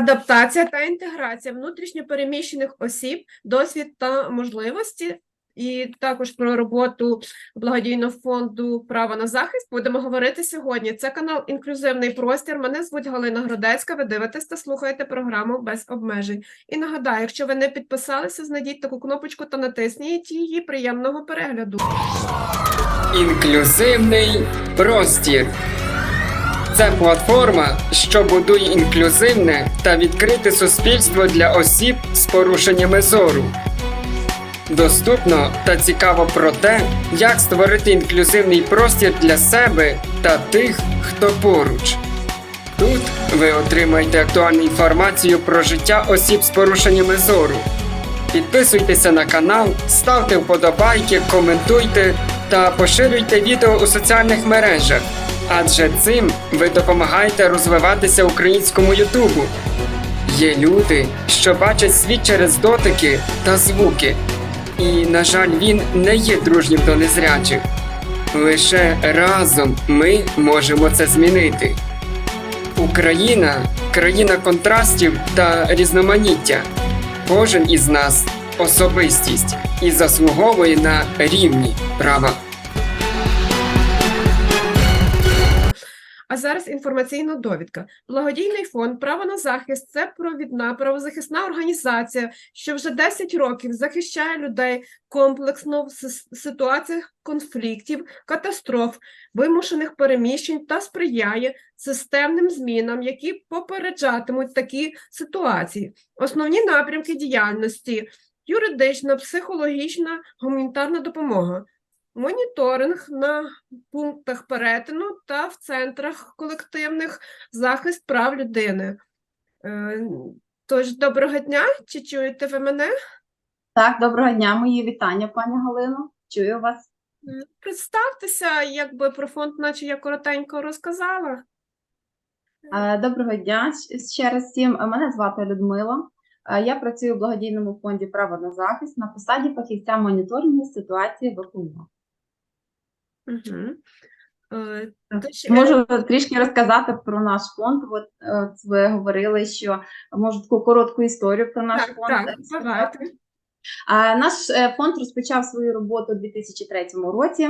адаптація та інтеграція внутрішньопереміщених осіб, досвід та можливості. І також про роботу благодійного фонду Право на захист будемо говорити сьогодні. Це канал Інклюзивний простір. Мене звуть Галина Гродецька. Ви дивитесь та слухаєте програму без обмежень. І нагадаю, якщо ви не підписалися, знайдіть таку кнопочку та натисніть її приємного перегляду. Інклюзивний простір. Це платформа, що будує інклюзивне та відкрите суспільство для осіб з порушеннями зору. Доступно та цікаво про те, як створити інклюзивний простір для себе та тих, хто поруч. Тут ви отримаєте актуальну інформацію про життя осіб з порушеннями зору. Підписуйтеся на канал, ставте вподобайки, коментуйте та поширюйте відео у соціальних мережах, адже цим ви допомагаєте розвиватися українському Ютубу. Є люди, що бачать світ через дотики та звуки, і, на жаль, він не є дружнім до незрячих. Лише разом ми можемо це змінити. Україна країна контрастів та різноманіття. Кожен із нас особистість і заслуговує на рівні права. А зараз інформаційна довідка. Благодійний фонд Право на захист це провідна правозахисна організація, що вже 10 років захищає людей комплексно в ситуаціях конфліктів, катастроф, вимушених переміщень та сприяє системним змінам, які попереджатимуть такі ситуації. Основні напрямки діяльності юридична, психологічна, гуманітарна допомога. Моніторинг на пунктах перетину та в центрах колективних захист прав людини. Е, Тож, доброго дня, чи чуєте ви мене? Так, доброго дня, мої вітання, пані Галино. Чую вас. Представтеся, якби про фонд, наче я коротенько розказала. Е, Доброго дня ще раз всім. Е, Мене звати Людмила. Е, Я працюю в благодійному фонді Право на захист на посаді фахівця моніторингу ситуації в ОКУ. Угу. Тож, Можу трішки розказати про наш фонд. От е, ви говорили, що можу таку коротку історію про наш Так, фонд. так, е, давайте. А, Наш фонд розпочав свою роботу у 2003 році.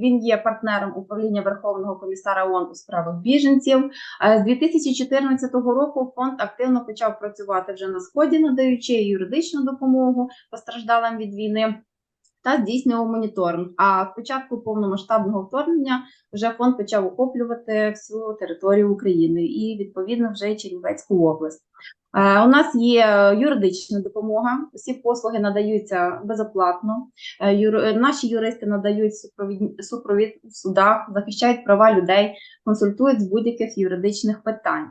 Він є партнером управління Верховного комісара ООН у справах біженців. З 2014 року фонд активно почав працювати вже на сході, надаючи юридичну допомогу постраждалим від війни. Та здійснював моніторинг. А з початку повномасштабного вторгнення вже фонд почав охоплювати всю територію України і відповідно вже Чернівецьку область. Е, У нас є юридична допомога. Всі послуги надаються безоплатно. Е, е, Наші юристи надають супровід, супровід в судах, захищають права людей, консультують з будь-яких юридичних питань.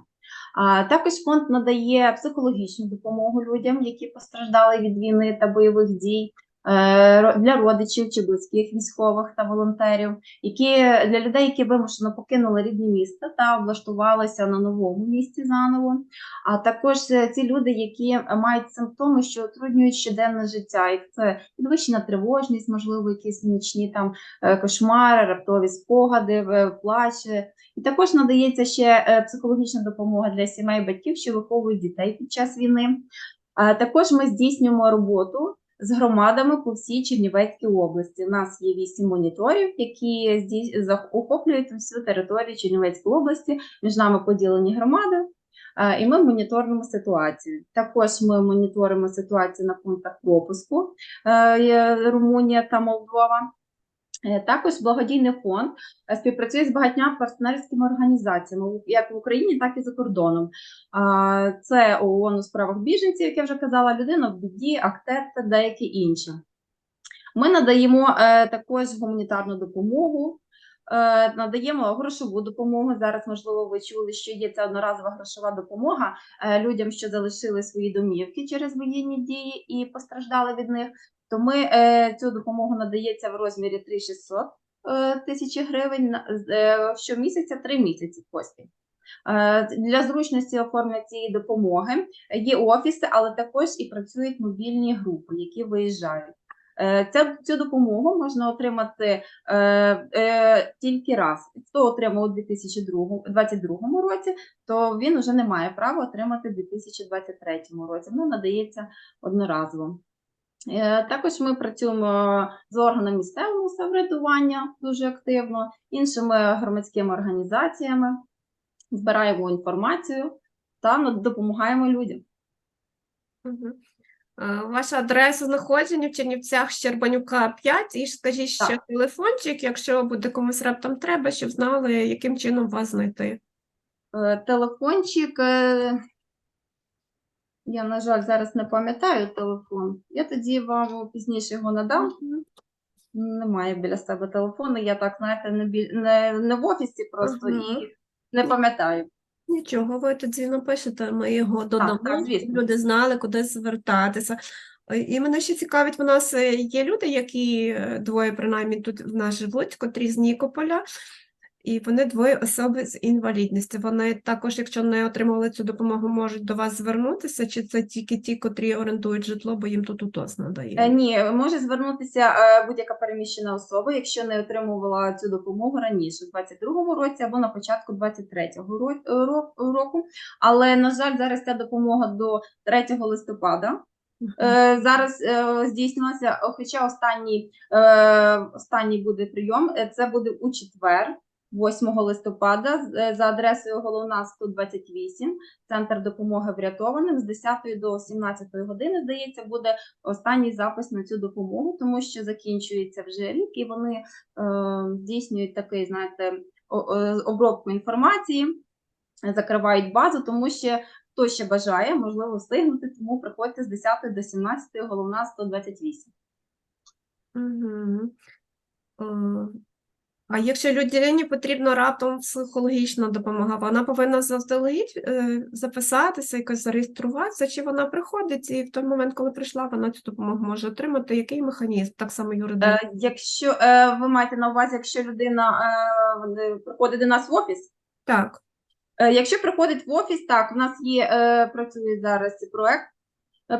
Також фонд надає психологічну допомогу людям, які постраждали від війни та бойових дій. Е, Для родичів чи близьких військових та волонтерів, які для людей, які вимушено покинули рідне місто та облаштувалися на новому місці заново, а також е, ці люди, які мають симптоми, що утруднюють щоденне життя, як це підвищена тривожність, можливо, якісь нічні там е, кошмари, раптові спогади, плач. І також надається ще психологічна допомога для сімей батьків, що виховують дітей під час війни. Також ми здійснюємо роботу з громадами по всій Чернівецькій області. У нас є вісім моніторів, які охоплюють всю територію Чернівецької області. Між нами поділені громади. І ми моніторимо ситуацію. Також ми моніторимо ситуацію на пунктах пропуску е, Румунія та Молдова. Е, Також благодійний фонд е, співпрацює з багатьма партнерськими організаціями, як в Україні, так і за кордоном. Це ООН у справах біженців, як я вже казала, людина в біді, актет та деякі інші. Ми надаємо е, також гуманітарну допомогу, надаємо грошову допомогу. Зараз, можливо, ви чули, що є ця одноразова грошова допомога людям, що залишили свої домівки через воєнні дії і постраждали від них. То ми е, цю допомогу надається в розмірі 3600 е, тисячі гривень е, щомісяця, три місяці поспіль. Е, Для зручності оформлення цієї допомоги є офіси, але також і працюють мобільні групи, які виїжджають. Е, Ця, цю допомогу можна отримати е, е, тільки раз. Хто отримав у 2022 році, то він вже не має права отримати у 2023 році. Воно надається одноразово. Е, Також ми працюємо з органами місцевого самоврядування дуже активно, іншими громадськими організаціями, збираємо інформацію та ну, допомагаємо людям. Е, Ваша адреса знаходження в Чернівцях Щербанюка 5 і скажіть ще Так. телефончик, якщо буде комусь раптом треба, щоб знали, яким чином вас знайти. Е, Телефончик. Я, на жаль, зараз не пам'ятаю телефон. Я тоді вам пізніше його надам. Немає біля себе телефону. Я так, знаєте, не, бі... не, не в офісі просто Мгм. і не пам'ятаю. Нічого, ви тоді напишете, ми його додамо, так, щоб звісно. люди знали, куди звертатися. Е, І мене ще цікавить, у нас е, є люди, які е, двоє принаймні тут в нас живуть, котрі з Нікополя, і вони двоє особи з інвалідністю. Вони також, якщо не отримали цю допомогу, можуть до вас звернутися, чи це тільки ті, котрі орендують житло, бо їм тут УТОС Е, надає? Ні, може звернутися е, будь-яка переміщена особа, якщо не отримувала цю допомогу раніше, у 22-му році або на початку 23-го ро- е, року. Але, на жаль, зараз ця допомога до 3 листопада. Е, Зараз е, здійснилося, хоча останній, е, останній буде прийом, е, це буде у четвер, 8 листопада, е, за адресою головна 128, центр допомоги врятованим з 10 до 17 години, здається, буде останній запис на цю допомогу, тому що закінчується вже рік, і вони е, здійснюють такий, знаєте, обробку інформації, закривають базу, тому що хто ще бажає, можливо, встигнути, тому приходьте з 10 до 17, головна 128. Мгм. А якщо людині потрібна раптом психологічна допомога, вона повинна заздалегідь е, записатися, якось зареєструватися, чи вона приходить і в той момент, коли прийшла, вона цю допомогу може отримати? Який механізм? Так само юридично. Е, Якщо е, ви маєте на увазі, якщо людина приходить до нас в офіс, Так. Якщо приходить в офіс, так, у нас є, працює зараз проект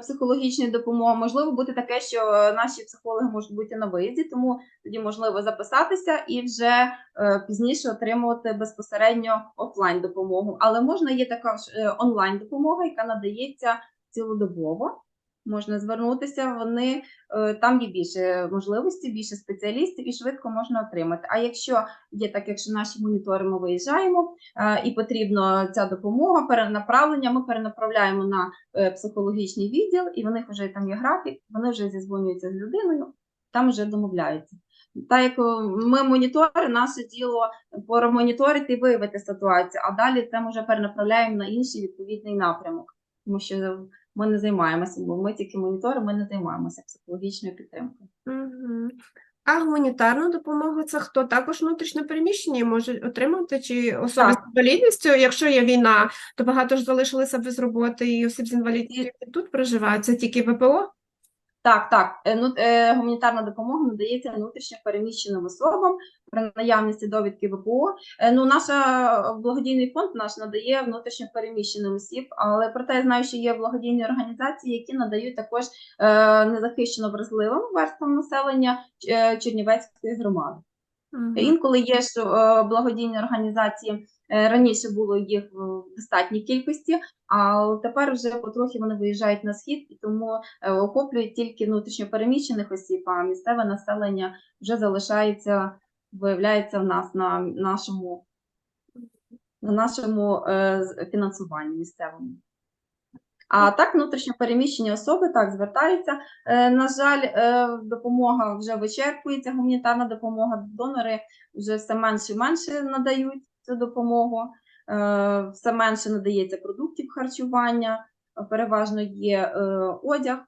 психологічної допомоги. Можливо, бути таке, що е, наші психологи можуть бути на виїзді, тому тоді можливо записатися і вже е, пізніше отримувати безпосередньо офлайн допомогу. Але можна є така ж е, онлайн допомога, яка надається цілодобово. Можна звернутися, вони е, там є більше можливостей, більше спеціалістів і швидко можна отримати. А якщо є так, якщо наші монітори ми виїжджаємо, е, і потрібна ця допомога, перенаправлення, ми перенаправляємо на е, психологічний відділ, і в них вже там є графік, вони вже зізвонюються з людиною, там вже домовляються. Так як ми монітори, наше діло промоніторити і виявити ситуацію, а далі це ми вже перенаправляємо на інший відповідний напрямок, тому що ми не займаємося, бо ми тільки монітори, ми не займаємося психологічною підтримкою. Угу. А гуманітарну допомогу це хто? Також внутрішньо переміщені можуть отримати, чи особи з інвалідністю? Якщо є війна, то багато ж залишилися без роботи і осіб з інвалідністю які тут проживають. Це тільки ВПО? Так, так. Е, Ну, е, гуманітарна допомога надається внутрішньо переміщеним особам при наявності довідки ВПО. Е, Ну, наша благодійний фонд наш надає внутрішньо переміщеним осіб, але проте я знаю, що є благодійні організації, які надають також е, незахищено вразливим верствам населення е, Чернівецької громади. Мгм. Інколи є що е, благодійні організації е, раніше було їх в достатній кількості, а тепер вже потрохи вони виїжджають на схід і тому е, охоплюють тільки внутрішньопереміщених осіб, а місцеве населення вже залишається, виявляється в нас на нашому, на нашому е, фінансуванні місцевому. А так, внутрішньо переміщені особи так звертаються. Е, на жаль, е, допомога вже вичерпується, гуманітарна допомога. Донори вже все менше і менше надають цю допомогу. Е, все менше надається продуктів харчування, переважно є е, одяг,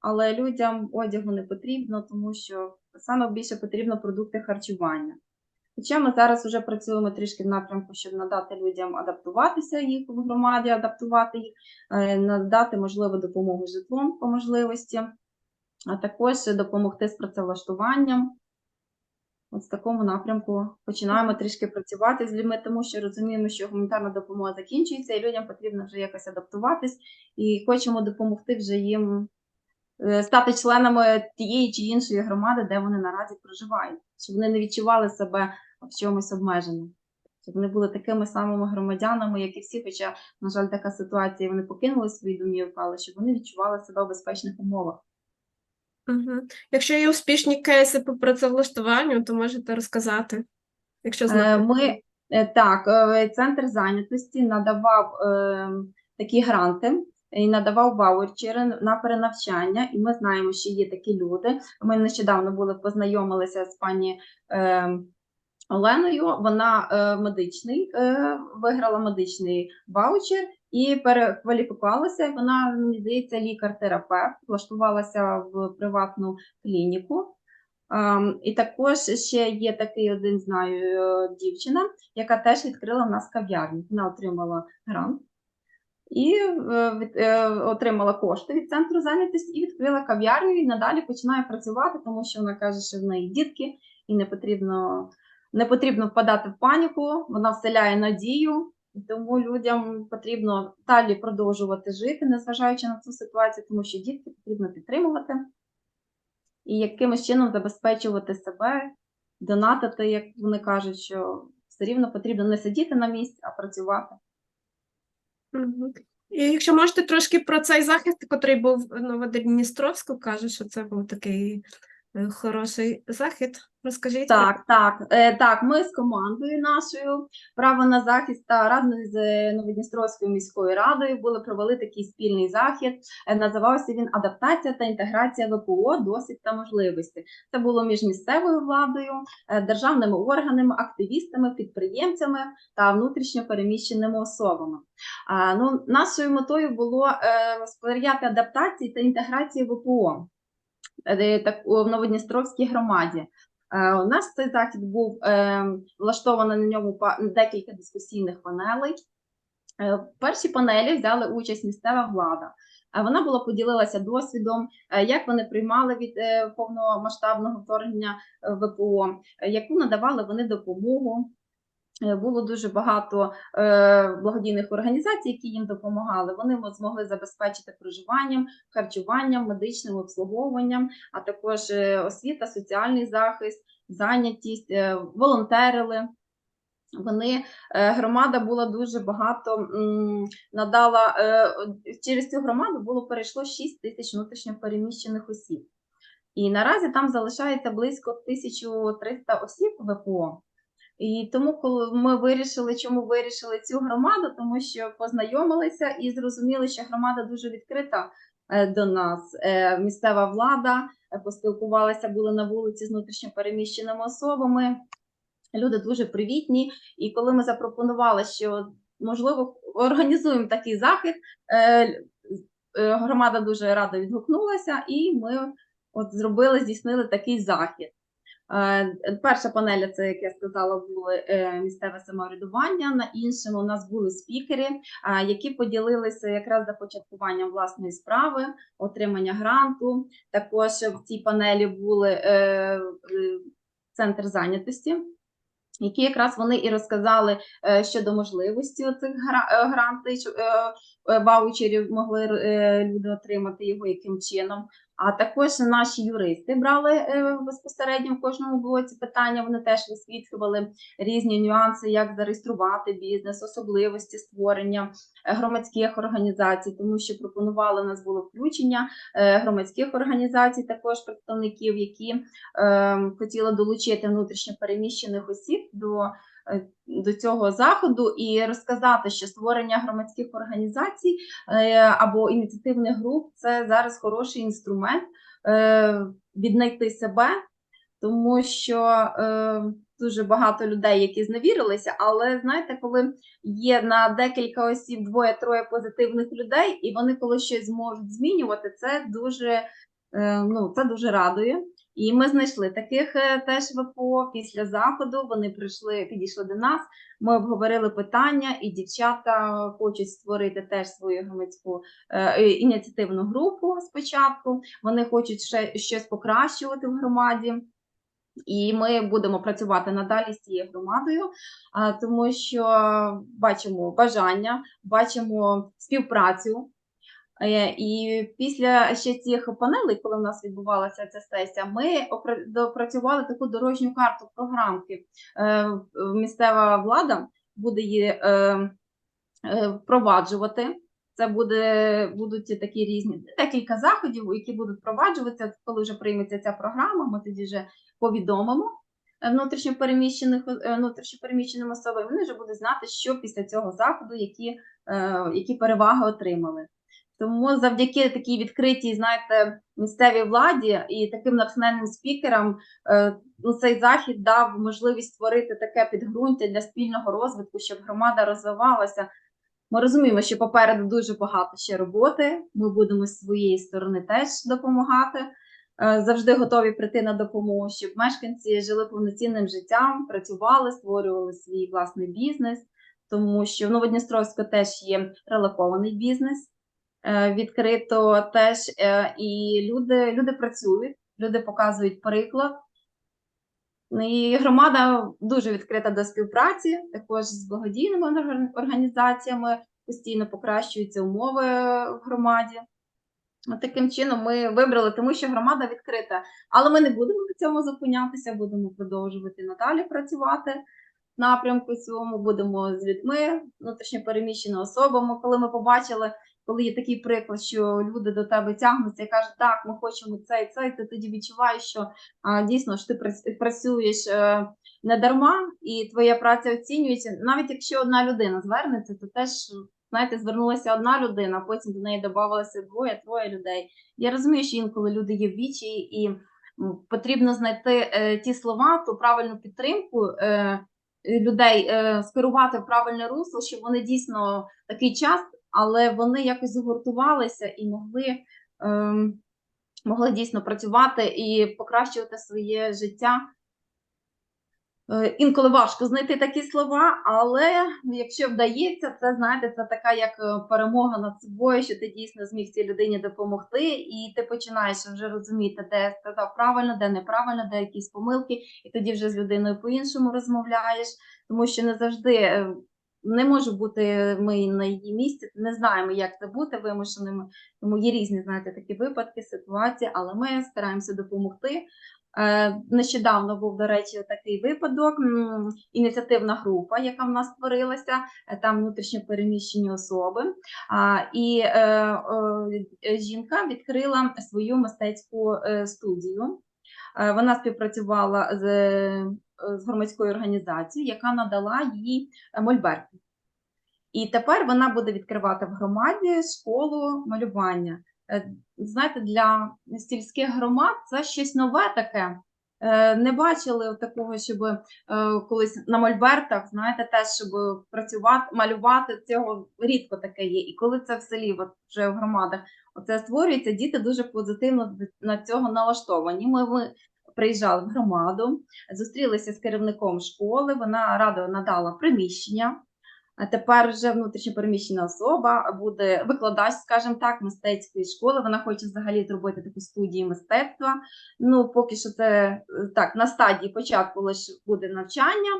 але людям одягу не потрібно, тому що саме більше потрібно продукти харчування. Хоча ми зараз вже працюємо трішки в напрямку, щоб надати людям адаптуватися їх в громаді, адаптувати їх, е, надати можливо допомогу житлом по можливості, а також допомогти з працевлаштуванням. От в такому напрямку починаємо трішки працювати з людьми, тому що розуміємо, що гуманітарна допомога закінчується, і людям потрібно вже якось адаптуватись, і хочемо допомогти вже їм стати членами тієї чи іншої громади, де вони наразі проживають, щоб вони не відчували себе в чомусь обмеженими. Щоб вони були такими самими громадянами, як і всі, хоча, на жаль, така ситуація, вони покинули свої домівки, але щоб вони відчували себе в безпечних умовах. Угу. Якщо є успішні кейси по працевлаштуванню, то можете розказати, якщо Е, знаєте. Ми е, так, е, центр зайнятості надавав е, такі гранти і надавав ваучери на перенавчання. І ми знаємо, що є такі люди. Ми нещодавно були познайомилися з пані е, Оленою. Вона е, медичний е, виграла медичний ваучер і перекваліфікувалася. Вона мені здається, лікар-терапевт, влаштувалася в приватну клініку. Ем, і також ще є такий один, знаю, е, дівчина, яка теж відкрила в нас кав'ярню. Вона отримала грант і е, е, отримала кошти від центру зайнятості і відкрила кав'ярню і надалі починає працювати, тому що вона каже, що в неї дітки, і не потрібно, не потрібно впадати в паніку. Вона вселяє надію. Тому людям потрібно далі продовжувати жити, незважаючи на цю ситуацію, тому що дітки потрібно підтримувати і якимось чином забезпечувати себе, донатити, як вони кажуть, що все рівно потрібно не сидіти на місці, а працювати. І якщо можете трошки про цей захист, який був в Новодністровську, каже, що це був такий хороший захід. Розкажіть. Так, так, е, так. Ми з командою нашою право на захист та радою з е, Новодністровською міською радою були провели такий спільний захід. Е, Називався він Адаптація та інтеграція ВПО, досвід та можливості. Це було між місцевою владою, е, державними органами, активістами, підприємцями та внутрішньо переміщеними особами. А, ну, нашою метою було е, сприяти адаптації та інтеграції ВПО е, так, у Новодністровській громаді. Е, У нас цей захід був е, влаштовано на ньому декілька дискусійних панелей. В першій панелі взяли участь місцева влада. Вона була поділилася досвідом, як вони приймали від повномасштабного вторгнення ВПО, яку надавали вони допомогу. Е, Було дуже багато е, благодійних організацій, які їм допомагали. Вони змогли забезпечити проживанням, харчуванням, медичним обслуговуванням, а також е, освіта, соціальний захист, зайнятість, волонтерили. Вони громада була дуже багато надала через цю громаду було перейшло 6 тисяч внутрішньопереміщених осіб. І наразі там залишається близько 1300 осіб ВПО. І тому, коли ми вирішили, чому вирішили цю громаду, тому що познайомилися і зрозуміли, що громада дуже відкрита е, до нас. Е, Місцева влада е, поспілкувалися, були на вулиці з внутрішньопереміщеними особами. Люди дуже привітні. І коли ми запропонували, що можливо організуємо такий захід, громада дуже рада відгукнулася, і ми от зробили, здійснили такий захід. Е, Перша панеля, це як я сказала, були е, місцеве самоврядування. На іншому у нас були спікери, е, які поділилися якраз започаткуванням власної справи, отримання гранту. Також в цій панелі були центр зайнятості. Які якраз вони і розказали щодо можливості е, грантів, ваучерів могли люди отримати його яким чином. А також наші юристи брали е, безпосередньо в кожному блоці питання. Вони теж висвітлювали різні нюанси, як зареєструвати бізнес, особливості створення е, громадських організацій, тому що пропонували у нас було включення е, громадських організацій, також представників, які е, хотіли долучити внутрішньо переміщених осіб до, до цього заходу і розказати, що створення громадських організацій е, або ініціативних груп це зараз хороший інструмент е, віднайти себе, тому що е, дуже багато людей, які зневірилися, але знаєте, коли є на декілька осіб двоє-троє позитивних людей, і вони коли щось зможуть змінювати, це дуже, е, ну, це дуже радує. І ми знайшли таких е, теж ВПО після заходу. Вони прийшли, підійшли до нас. Ми обговорили питання, і дівчата хочуть створити теж свою громадську е, е, ініціативну групу спочатку. Вони хочуть ще щось покращувати в громаді. І ми будемо працювати надалі з цією громадою, тому що бачимо бажання, бачимо співпрацю. Е, І після ще цих панелей, коли в нас відбувалася ця сесія, ми опра- допрацювали таку дорожню карту програмки. Е, Місцева влада буде її е, впроваджувати. Це буде, будуть такі різні декілька заходів, які будуть впроваджуватися, коли вже прийметься ця програма. Ми тоді вже повідомимо внутрішньопереміщених внутрішньопереміщеним особам. Вони вже будуть знати, що після цього заходу, які, які переваги отримали. Тому завдяки такій відкритій, знаєте, місцевій владі і таким натхненним спікерам, е, ну, цей захід дав можливість створити таке підґрунтя для спільного розвитку, щоб громада розвивалася. Ми розуміємо, що попереду дуже багато ще роботи. Ми будемо з своєї сторони теж допомагати. Е, Завжди готові прийти на допомогу, щоб мешканці жили повноцінним життям, працювали, створювали свій власний бізнес, тому що в Новодністровську теж є релокований бізнес. Е, Відкрито теж е, і люди, люди працюють, люди показують приклад. І громада дуже відкрита до співпраці, також з благодійними орга- організаціями постійно покращуються умови в громаді. Таким чином ми вибрали, тому що громада відкрита. Але ми не будемо на цьому зупинятися, будемо продовжувати надалі працювати в напрямку цьому, будемо з людьми, внутрішньопереміщеними особами. Коли ми побачили, коли є такий приклад, що люди до тебе тягнуться і кажуть, так, ми хочемо це і це, і ти тоді відчуваєш, що а, дійсно ж ти працюєш е, не дарма, і твоя праця оцінюється. Навіть якщо одна людина звернеться, то теж. Знаєте, звернулася одна людина, а потім до неї додавалося двоє, троє людей. Я розумію, що інколи люди є в вічі, і потрібно знайти е, ті слова, ту правильну підтримку е, людей, е, скерувати в правильне русло, щоб вони дійсно такий час, але вони якось згуртувалися і могли, е, могли дійсно працювати і покращувати своє життя. Е, Інколи важко знайти такі слова, але якщо вдається, це знаєте, це така як е, перемога над собою, що ти дійсно зміг цій людині допомогти, і ти починаєш вже розуміти, де сказав правильно, де неправильно, де якісь помилки, і тоді вже з людиною по-іншому розмовляєш, тому що не завжди е, не може бути ми на її місці, не знаємо, як це бути вимушеними. Тому є різні, знаєте, такі випадки, ситуації, але ми стараємося допомогти. Е, Нещодавно був, до речі, такий випадок. Ініціативна група, яка в нас створилася, е, там внутрішньо переміщені особи. І е, жінка відкрила свою мистецьку студію. Вона співпрацювала з, з громадською організацією, яка надала їй е, мольберти. І тепер вона буде відкривати в громаді школу малювання. Е, Знаєте, для сільських громад це щось нове таке. Е, Не бачили такого, щоб е, колись на мольбертах, знаєте, теж щоб працювати, малювати цього рідко таке є. І коли це в селі, от вже в громадах, оце створюється, діти дуже позитивно на цього налаштовані. Ми, ми приїжджали в громаду, зустрілися з керівником школи. Вона радо надала приміщення. Тепер вже внутрішньопереміщена особа буде викладач, скажімо так, мистецької школи. Вона хоче взагалі зробити таку студію мистецтва. Ну, поки що це е, так, на стадії початку лише буде навчання,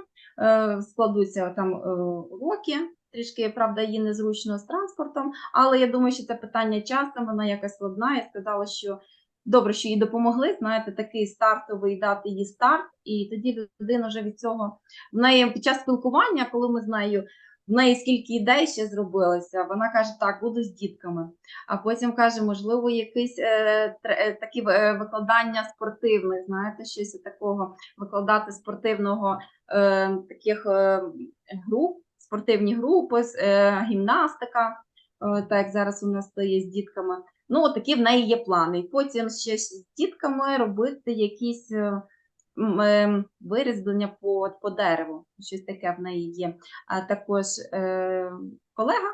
е, складуться там е, уроки. Трішки, правда, їй незручно з транспортом, але я думаю, що це питання часу, вона якась складна. Я сказала, що добре, що їй допомогли. Знаєте, такий стартовий дати їй старт, і тоді людина вже від цього в неї під час спілкування, коли ми з нею в неї скільки ідей ще зробилося. Вона каже, так, буду з дітками. А потім каже, можливо, якісь е, е, такі е, викладання спортивне, знаєте, щось такого, викладати спортивного е, таких е, груп, спортивні групи, е, гімнастика, е, так як зараз у нас стає з дітками. Ну, от такі в неї є плани. І потім ще з дітками робити якісь. е, е, Вирізблення по, по дереву, щось таке в неї є. А також е, колега,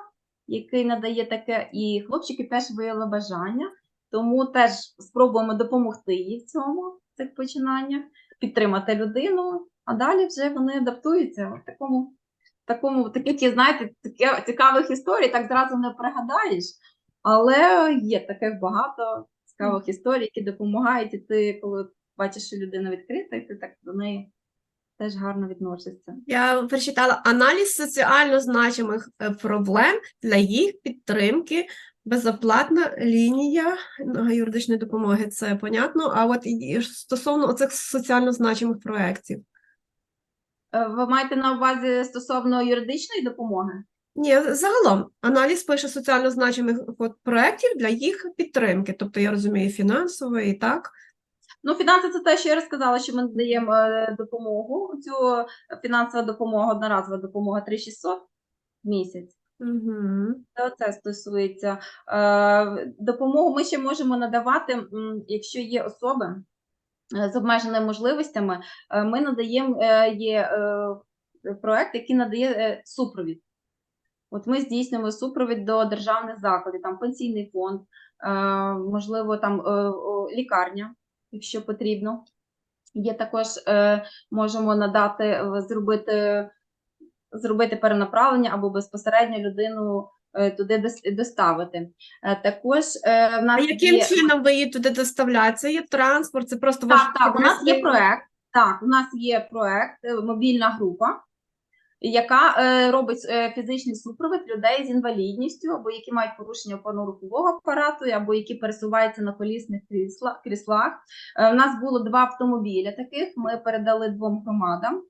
який надає таке, і хлопчики теж виявили бажання, тому теж спробуємо допомогти їй в цьому, в цих починаннях, підтримати людину, а далі вже вони адаптуються в такому, такому таких, знаєте, таке, цікавих історій, так зразу не пригадаєш, але є таких багато цікавих історій, які допомагають, і ти, коли бачиш, що людина відкрита, і ти так до неї теж гарно відносишся. Я прочитала аналіз соціально значимих е, проблем для їх підтримки Безоплатна лінія е, юридичної допомоги, це понятно. А от стосовно оцих соціально значимих проєктів. Е, Ви маєте на увазі стосовно юридичної допомоги? Ні, загалом аналіз пише соціально значимих от, проєктів для їх підтримки. Тобто, я розумію, фінансової, так? Ну, фінанси це те, що я розказала, що ми надаємо е, допомогу. Цю фінансова допомога, одноразова допомога 3600 в місяць. Угу. Це стосується. Е, Допомогу ми ще можемо надавати, якщо є особи е, з обмеженими можливостями. Ми надаємо є проект, який надає супровід. От ми здійснюємо супровід до державних закладів, там пенсійний фонд, е, можливо, там е, лікарня, якщо потрібно. Є також е, можемо надати, зробити, зробити перенаправлення або безпосередньо людину туди доставити. Також в А яким є... чином ви її туди доставляєте? Це є транспорт, це просто ваш Так, так, у нас є проект. Так, у нас є проект, мобільна група, яка е, робить е, фізичний супровід людей з інвалідністю, або які мають порушення опорно-рухового апарату, або які пересуваються на колісних крісла- кріслах. Е, у нас було два автомобіля таких. Ми передали двом громадам.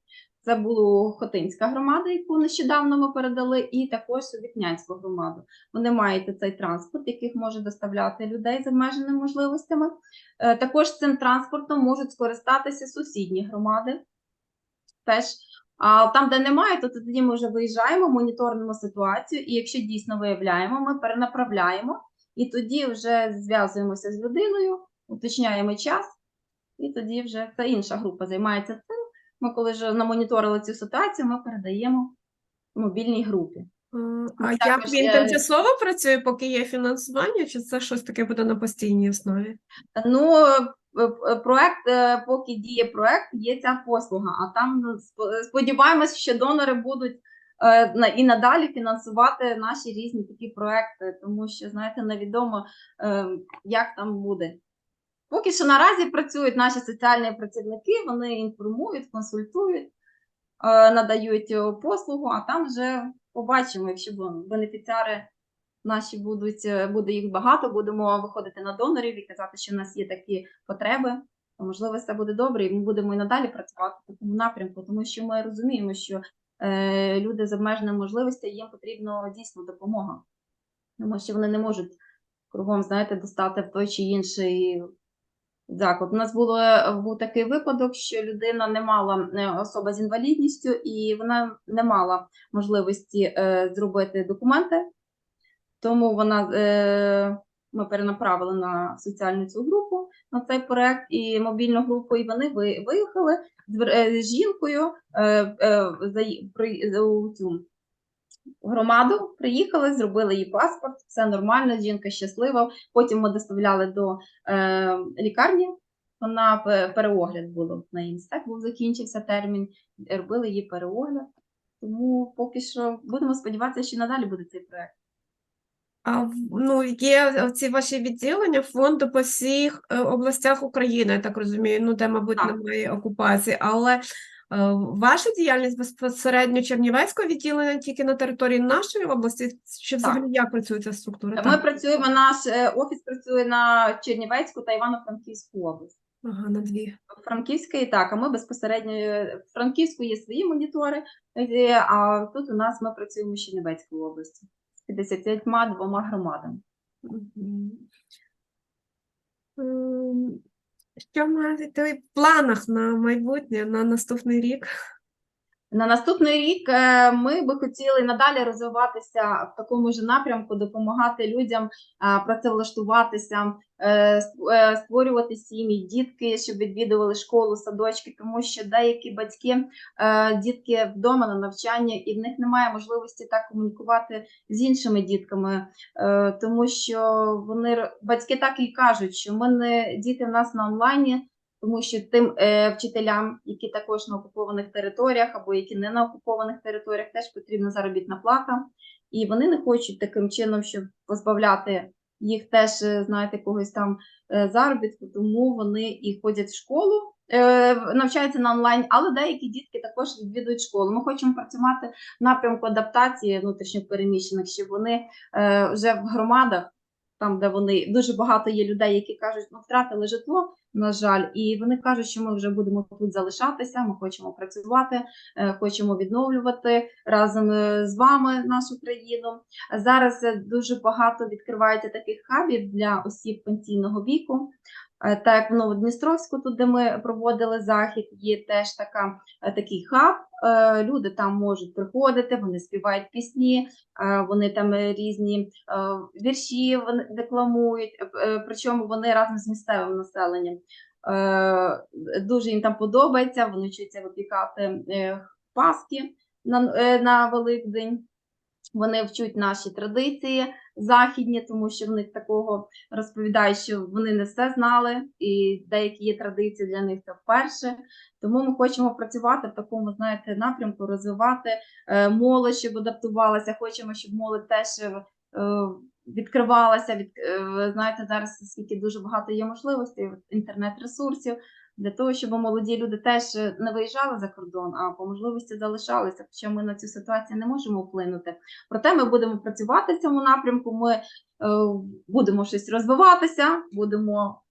Це була Хотинська громада, яку нещодавно ми передали, і також Вікнянську громаду. Вони мають цей транспорт, яких може доставляти людей з обмеженими можливостями. Е, Також цим транспортом можуть скористатися сусідні громади. Теж. А там, де немає, то тоді ми вже виїжджаємо, моніторимо ситуацію, і якщо дійсно виявляємо, ми перенаправляємо, і тоді вже зв'язуємося з людиною, уточняємо час, і тоді вже це інша група займається цим. Ми коли вже намоніторили цю ситуацію, ми передаємо мобільній групі. А Також, як він е, тимчасово працює, поки є фінансування, чи це щось таке буде на постійній основі? Ну, проект, е, поки діє проект, є ця послуга. А там ну, сподіваємось, що донори будуть е, і надалі фінансувати наші різні такі проекти, тому що, знаєте, невідомо, е, як там буде. Поки що наразі працюють наші соціальні працівники, вони інформують, консультують, е, надають е, послугу, а там вже побачимо, якщо бенефіціари наші будуть, е, буде їх багато, будемо виходити на донорів і казати, що в нас є такі потреби. то, Можливо, все буде добре, і ми будемо і надалі працювати в такому напрямку, тому що ми розуміємо, що е, люди з обмеженими можливостями їм потрібна дійсно допомога, тому що вони не можуть кругом, знаєте, достати в той чи інший заклад. У нас було був такий випадок, що людина не мала е, особа з інвалідністю, і вона не мала можливості е, зробити документи. Тому вона е, ми перенаправили на соціальну цю групу на цей проект і мобільну групу, і вони ви- виїхали з, е, з жінкою е, е, за, при, у цю громаду. Приїхали, зробили їй паспорт, все нормально, жінка щаслива. Потім ми доставляли до е, лікарні. Вона переогляд було на інстак, був закінчився термін, робили їй переогляд. Тому поки що будемо сподіватися, що надалі буде цей проект. А ну, є ці ваші відділення фонду по всіх е, областях України, я так розумію, ну де, мабуть, Так. немає окупації, але е, ваша діяльність безпосередньо Чернівецького відділення тільки на території нашої області, чи взагалі як працює ця структура? Ми Так. працюємо, наш е, офіс працює на Чернівецьку та Івано-Франківську область. Ага, на дві. Франківська і так, а ми безпосередньо в Франківську є свої монітори, а тут у нас ми працюємо в Чернівецькій області 52 громадами. Ем, Що маєте в планах на майбутнє, на наступний рік? На наступний рік е, ми би хотіли надалі розвиватися в такому ж напрямку, допомагати людям е, працевлаштуватися, е, ст- створювати сім'ї, дітки, щоб відвідували школу, садочки, тому що деякі батьки, дітки вдома на навчання, і в них немає можливості так комунікувати з іншими дітками, тому що вони батьки так і кажуть, що ми не діти в нас на онлайні. Тому що тим е, вчителям, які також на окупованих територіях або які не на окупованих територіях, теж потрібна заробітна плата, і вони не хочуть таким чином, щоб позбавляти їх теж, е, знаєте, когось там е, заробітку, тому вони і ходять в школу, е, навчаються на онлайн, але деякі дітки також відвідують школу. Ми хочемо працювати в напрямку адаптації внутрішньо переміщених, щоб вони е, вже в громадах там, де вони дуже багато є людей, які кажуть, ну втратили житло, на жаль, і вони кажуть, що ми вже будемо тут залишатися, ми хочемо працювати, е, хочемо відновлювати разом е, з вами нашу країну. Зараз е, дуже багато відкривається таких хабів для осіб пенсійного віку. Так в Новодністровську, тут де ми проводили захід, є теж така, е, такий хаб. Е, Люди там можуть приходити, вони співають пісні, е, вони там різні вірші декламують, причому вони разом з місцевим населенням. Дуже їм там подобається, вони вчаться випікати паски на, на Великдень. Вони вчуть наші традиції західні, тому що в них такого розповідають, що вони не все знали, і деякі є традиції для них це вперше. Тому ми хочемо працювати в такому, знаєте, напрямку, розвивати е, молодь, щоб адаптувалася. Хочемо, щоб молодь теж е, відкривалася. Від, е, знаєте, зараз скільки дуже багато є можливостей, інтернет-ресурсів. Для того, щоб молоді люди теж е, не виїжджали за кордон, а по можливості залишалися, хоча ми на цю ситуацію не можемо вплинути. Проте ми будемо працювати в цьому напрямку. Ми е, будемо щось розвиватися, будемо,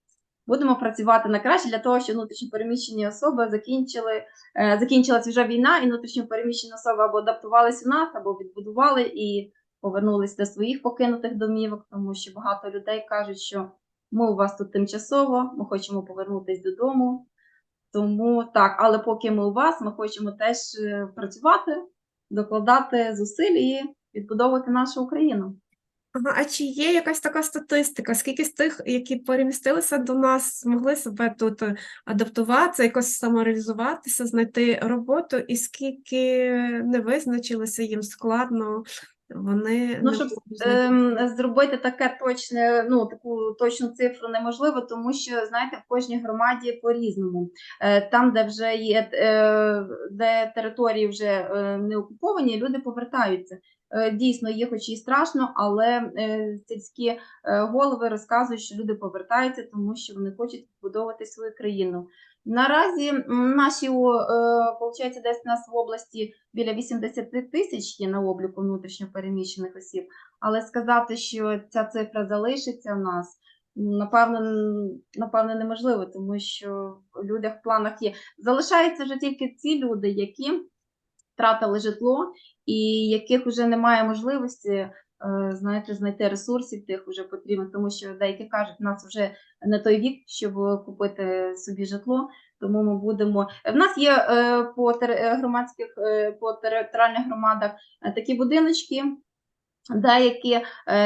будемо працювати на краще для того, щоб внутрішньо переміщені особи закінчили, е, закінчилась вже війна, і внутрішньо переміщені особи або адаптувалися у нас, або відбудували і повернулись до своїх покинутих домівок, тому що багато людей кажуть, що ми у вас тут тимчасово, ми хочемо повернутися додому. Тому так, але поки ми у вас, ми хочемо теж е, працювати, докладати зусиль і відбудовувати нашу Україну. А чи є якась така статистика? Скільки з тих, які перемістилися до нас, змогли себе тут е, адаптуватися, якось самореалізуватися, знайти роботу, і скільки не визначилися, їм складно, вони Ну, щоб ем, зробити таке точне, ну таку точну цифру неможливо, тому що знаєте, в кожній громаді по-різному. Е, там, де вже є е, де території вже е, не окуповані, люди повертаються. Е, Дійсно, є, хоч і страшно, але е, сільські е, голови розказують, що люди повертаються, тому що вони хочуть відбудовувати свою країну. Наразі наші получається, десь у нас в області біля 80 тисяч є на обліку внутрішньопереміщених осіб, але сказати, що ця цифра залишиться в нас, напевно, н- напевно, неможливо, тому що в людях в планах є. Залишаються вже тільки ці люди, які втратили житло і яких вже немає можливості. е, Знаєте, знайти ресурсів тих вже потрібно, тому що деякі кажуть, у нас вже не той вік, щоб купити собі житло. Тому ми будемо. В нас є е, по е, громадських по територіальних громадах такі будиночки, деякі,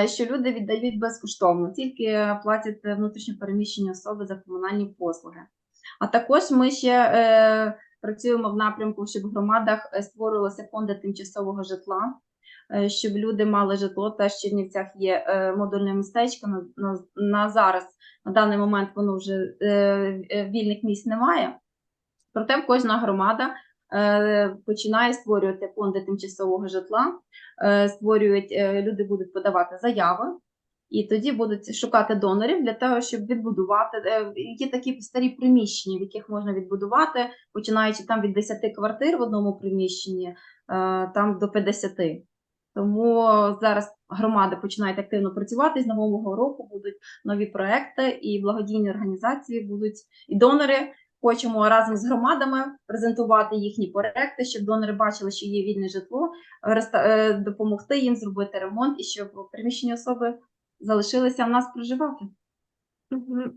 що люди віддають безкоштовно, тільки платять внутрішньо переміщені особи за комунальні послуги. А також ми ще працюємо в напрямку, щоб в громадах е, створювалися фонди тимчасового житла, е, щоб люди мали житло. Теж в Чернівцях є е, модульне містечко. На, на, на зараз на даний момент воно вже вільних місць немає. Проте кожна громада починає створювати фонди тимчасового житла, створюють, люди будуть подавати заяви, і тоді будуть шукати донорів для того, щоб відбудувати. Е, Є такі старі приміщення, в яких можна відбудувати, починаючи там від 10 квартир в одному приміщенні, е, там до 50. Тому зараз громади починають активно працювати з нового року, будуть нові проекти, і благодійні організації будуть і донори. Хочемо разом з громадами презентувати їхні проекти, щоб донори бачили, що є вільне житло, е, допомогти їм зробити ремонт і щоб приміщені особи залишилися в нас проживати.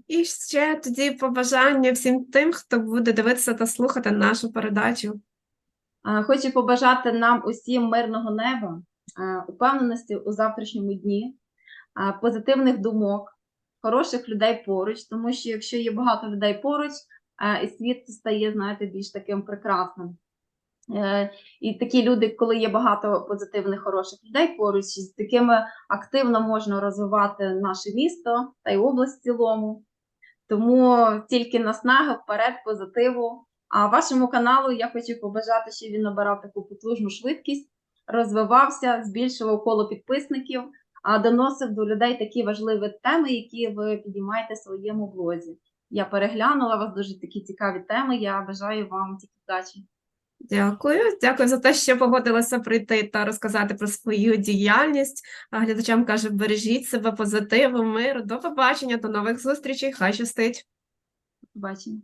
І ще тоді побажання всім тим, хто буде дивитися та слухати нашу передачу. Хочу побажати нам усім мирного неба, упевненості у завтрашньому дні, позитивних думок, хороших людей поруч, тому що якщо є багато людей поруч, і світ стає, знаєте, більш таким прекрасним. Е, І такі люди, коли є багато позитивних, хороших людей поруч, з такими активно можна розвивати наше місто та й область в цілому. Тому тільки наснаги вперед, позитиву. А вашому каналу я хочу побажати, щоб він набирав таку потужну швидкість, розвивався, збільшував коло підписників, а доносив до людей такі важливі теми, які ви підіймаєте в своєму блозі. Я переглянула вас дуже такі цікаві теми. Я бажаю вам тільки вдачі. Дякую, дякую за те, що погодилася прийти та розказати про свою діяльність. Глядачам каже, бережіть себе позитиву, миру. До побачення, до нових зустрічей. Хай щастить. Побачення.